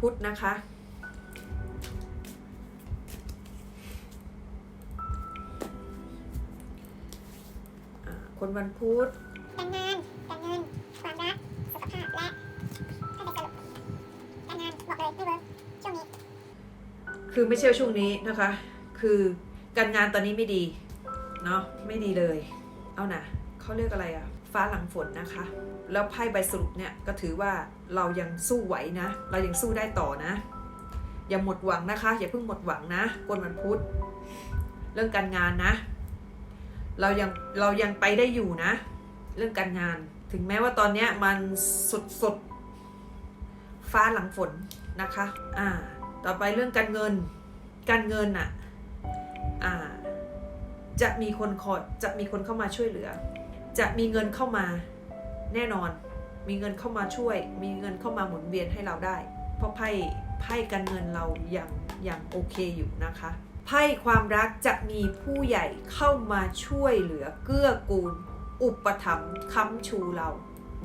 พุธนะคะอ่าคนวันพุธการงานการเงินความรักสุขภาพและถ้าไปสรุปการงานบอกเลยไม่เวิร์กช่วงนี้ คือไม่ใช่ว่าช่วงนี้นะคะ คือการงานตอนนี้ไม่ดี เนาะไม่ดีเลย เอานะเขาเรียกอะไรอะ ฟ้าหลังฝนนะคะ แล้วไพ่ใบสรุปเนี่ยก็ถือว่าเรายังสู้ไหวนะ เรายังสู้ได้ต่อนะ อย่าหมดหวังนะคะ อย่าเพิ่งหมดหวังนะคนวันพุธเรื่องการงานนะ เรายังเรายังไปได้อยู่นะ เรื่องการงาน ถึงแม้ว่าตอนเนี้ยมันสุดสุดฟ้าหลังฝนนะคะอ่าต่อไปเรื่องการเงิน การเงินอะอ่าจะมีคนคอยจะมีคนเข้ามาช่วยเหลือ จะมีเงินเข้ามาแน่นอน มีเงินเข้ามาช่วย มีเงินเข้ามาหมุนเวียนให้เราได้ เพราะไพ่ไพ่การเงินเรายังยังโอเคอยู่นะคะไพ่ความรักจะมีผู้ใหญ่เข้ามาช่วยเหลือเกื้อกูล อุปถัมภ์ค้ำชูเรา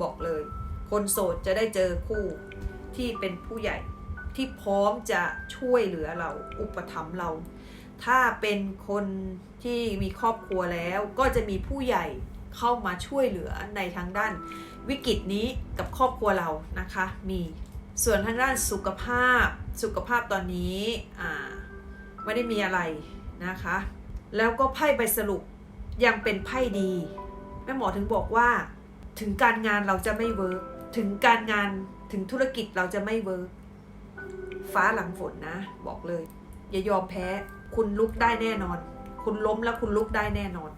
บอกเลย คนโสดจะได้เจอคู่ที่เป็นผู้ใหญ่ที่พร้อมจะช่วยเหลือเราอุปถัมภ์เรา ถ้าเป็นคนที่มีครอบครัวแล้วก็จะมีผู้ใหญ่ เข้ามาช่วยเหลือในทางด้านวิกฤตนี้กับครอบครัวเรานะคะ มีส่วนทางด้านสุขภาพสุขภาพตอนนี้ไม่ได้มีอะไรนะคะ แล้วก็ไพ่ใบสรุปยังเป็นไพ่ดีแม่หมอถึงบอกว่า ถึงการงานเราจะไม่เวิร์กถึงการงานถึงธุรกิจเราจะไม่เวิร์กฟ้าหลังฝนนะ บอกเลย อย่ายอมแพ้ คุณลุกได้แน่นอน คุณล้มแล้วคุณลุกได้แน่นอน